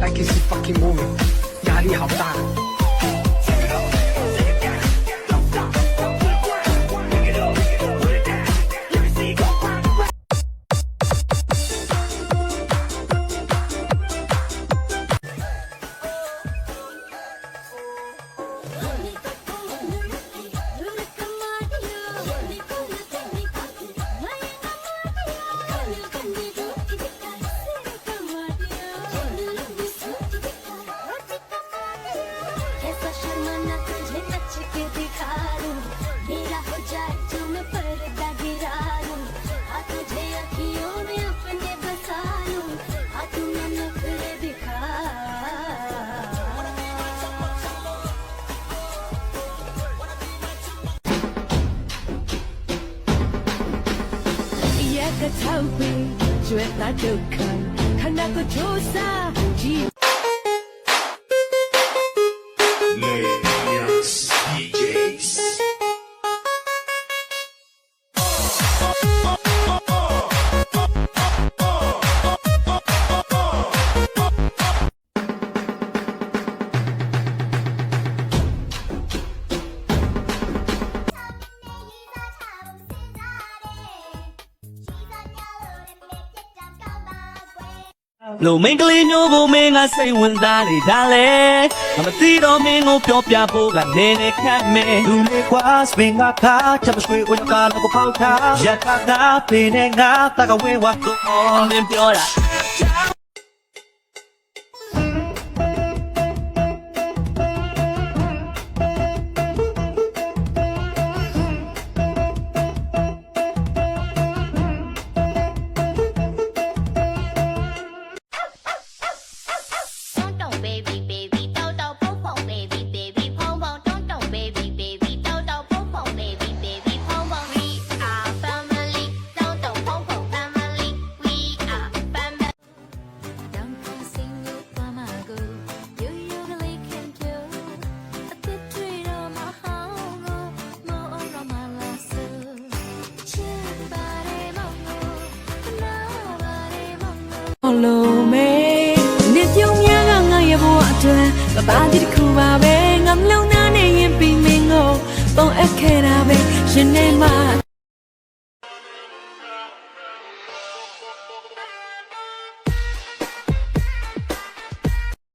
like it's a fucking movie，压力好大。 ಕಥಾವಿ ಶ್ವೇತ ದುಃಖ ಖಂಡಕ DJs. လူမင်းကလေးမျိုးကိုမင်းကစိတ်ဝင်စားနေတာလေမသိတော့မင်းကိုပြောပြဖို့ကနေနေခက်မဲလူလေးကွာစပင်ကခါချက်မဆွေးဝင်ကားလို့ပေါက်ခါရတာနာပင်နဲ့ငါတကဝဲဝါအော်မင်းပြောတာ လို့မေနေပြုံးများကငါရဲ့ဘဝအတွက်ပပတိတစ်ခုပါပဲငါမလုံးသားနဲ့ရင်ပြီးမင်းကိုပုံအပ်ခဲ့တာပဲရှင်နေမှာ